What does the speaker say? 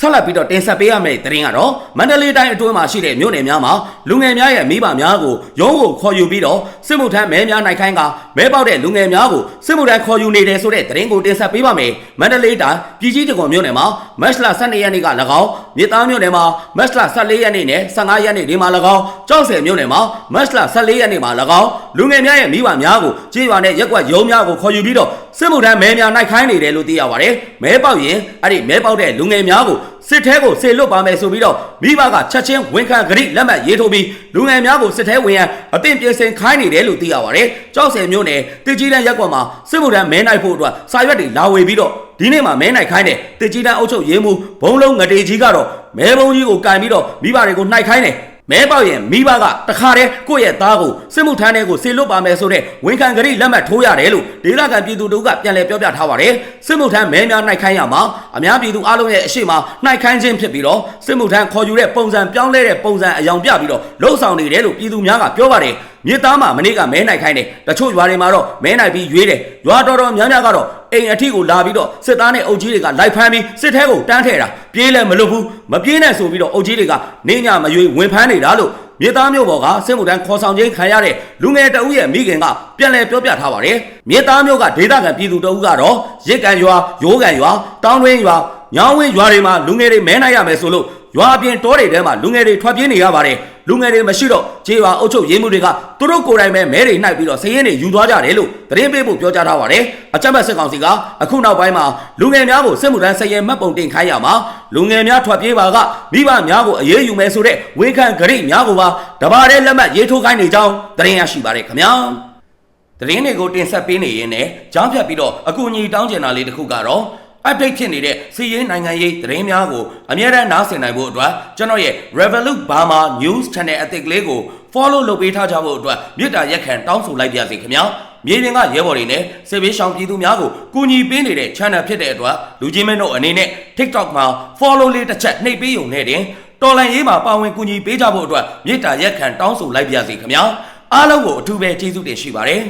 ဆက်လက်ပြီးတော့တင်ဆက်ပေးရမယ့်သတင်းကတော့မန္တလေးတိုင်းအတွင်းမှာရှိတဲ့မြို့နယ်များမှာလူငယ်များရဲ့မိဘများကိုရုံးကိုခေါ်ယူပြီးတော့စစ်မှုထမ်းမဲများနိုင်ခိုင်းကမဲပေါက်တဲ့လူငယ်များကိုစစ်မှုထမ်းခေါ်ယူနေတယ်ဆိုတဲ့သတင်းကိုတင်ဆက်ပေးပါမယ်။မန္တလေးတိုင်းပြည်ကြီးတကွန်မြို့နယ်မှာမတ်လ12ရက်နေ့က၎င်းမြစ်သားမြို့နယ်မှာမတ်လ14ရက်နေ့နဲ့15ရက်နေ့ဒီမှာ၎င်းကြောက်စဲမြို့နယ်မှာမတ်လ14ရက်နေ့မှာ၎င်းလူငယ်များရဲ့မိဘများကိုကြေးရွာနဲ့ရက်ကွက်ရုံးများကိုခေါ်ယူပြီးတော့စစ်မှုထမ်းမဲများနိုင်ခိုင်းနေတယ်လို့သိရပါတယ်။မဲပေါက်ရင်အဲ့ဒီမဲပေါက်တဲ့လူငယ်များကို စစ်ထဲကိုဆေလွတ်ပါမယ်ဆိုပြီးတော့မိဘကချက်ချင်းဝန်ခံဂရိလက်မှတ်ရေးထိုးပြီးလူငယ်များကိုစစ်ထဲဝင်ရန်အသင့်ပြင်ဆင်ခိုင်းနေတယ်လို့သိရပါတယ်။ကြောက်စဲမျိုးနယ်တကြီးတန်းရက်ကွက်မှာစစ်မှုထမ်းမဲနိုင်ဖို့အတွက်စာရွက်တွေလာဝေပြီးတော့ဒီနေ့မှာမဲနိုင်ခိုင်းတဲ့တကြီးတန်းအုပ်ချုပ်ရေးမှုဘုံလုံးငတေကြီးကတော့မဲဘုံကြီးကိုကင်ပြီးတော့မိဘတွေကိုနှိုက်ခိုင်းတယ် မဲပေါက်ရင်မိဘကတခါတည်းကိုယ့်ရဲ့သားကိုစစ်မှုထမ်းတဲ့ကိုဆေလွတ်ပါမယ်ဆိုတဲ့ဝန်ခံဂရိလက်မှတ်ထိုးရတယ်လို့ဒေသခံပြည်သူတို့ကပြန်လည်ပြောပြထားပါတယ်စစ်မှုထမ်းမဲများနှိုက်ခိုင်းရမှာအများပြည်သူအလုံးရဲ့အရှိမနှိုက်ခိုင်းခြင်းဖြစ်ပြီးတော့စစ်မှုထမ်းခေါ်ယူတဲ့ပုံစံပြောင်းလဲတဲ့ပုံစံအယောင်ပြပြီးတော့လှုပ်ဆောင်နေတယ်လို့ပြည်သူများကပြောပါတယ်မြေသားမှာမနေ့ကမဲနိုင်ခိုင်းတယ်တချို့ရွာတွေမှာတော့မဲနိုင်ပြီးရွေးတယ်ရွာတော်တော်များများကတော့ အိမ်အထီကိုလာပြီးတော့စစ်သားနဲ့အုပ်ကြီးတွေကလိုက်ဖမ်းပြီးစစ်ထဲကိုတန်းထည့်တာပြေးလဲမလွတ်ဘူးမပြေးနဲ့ဆိုပြီးတော့အုပ်ကြီးတွေကနေညမရွေဝင်ဖမ်းနေတာလို့မြေသားမျိုးပေါ်ကစစ်မှုထမ်းခေါ်ဆောင်ခြင်းခံရတဲ့လူငယ်တအုပ်ရဲ့မိခင်ကပြန်လဲပြောပြထားပါတယ်မြေသားမျိုးကဒေသခံပြည်သူတအုပ်ကတော့ရစ်ကန်ရွာရိုးကန်ရွာတောင်းတွင်းရွာ ညောင်းဝင်းရွာတွေမှာလူငယ်တွေမဲနိုင်ရမယ်ဆိုလို့ရွာအပြင်တောတွေထဲမှာလူငယ်တွေထွက်ပြေးနေရပါတယ်လူငယ်တွေမရှိတော့ခြေရွာအုပ်ချုပ်ရေးမှုတွေကသူတို့ကိုယ်တိုင်ပဲမဲတွေနှိုက်ပြီးတော့စည်ရင်တွေယူသွားကြတယ်လို့သတင်းပေးဖို့ပြောကြားထားပါတယ်အကြမ်းဖက်စစ်ကောင်စီကအခုနောက်ပိုင်းမှာလူငယ်များကိုစစ်မှုထမ်းစည်ရင်မှတ်ပုံတင်ခိုင်းရမှာလူငယ်များထွက်ပြေးပါကမိဘများကိုအရေးယူမယ်ဆိုတဲ့ဝန်ခံဂရိများကိုပါတဘာတဲ့လက်မှတ်ရေးထိုးခိုင်းနေကြောင်းသတင်းရရှိပါတယ်ခင်ဗျာသတင်းတွေကိုတင်ဆက်ပေးနေရင်လည်းကြားဖြတ်ပြီးတော့အကူအညီတောင်းကျင်တာလေးတစ်ခုကတော့ update ဖြစ်နေတဲ့စီးရေးနိုင်ငံရေးသတင်းများကိုအမြဲတမ်းနားဆင်နိုင်ဖို့အတွက်ကျွန်တော်ရဲ့ Revolut Burma News Channel အသစ်ကလေးကို follow လုပ်ပေးထားကြဖို့အတွက်မြစ်တာရက်ခံတောင်းဆိုလိုက်ပါစီခင်ဗျာမြေပြင်ကရဲဘော်တွေနဲ့စစ်ဘေးရှောင်ပြည်သူများကိုကူညီပေးနေတဲ့ channel ဖြစ်တဲ့အတွက်လူချင်းမင်းတို့အနေနဲ့ TikTok မှာ follow လေးတစ်ချက်နှိပ်ပေးုံနဲ့တင်တော်လန်ရေးမှာပါဝင်ကူညီပေးကြဖို့အတွက်မြစ်တာရက်ခံတောင်းဆိုလိုက်ပါစီခင်ဗျာအားလုံးကိုအထူးပဲကျေးဇူးတင်ရှိပါတယ်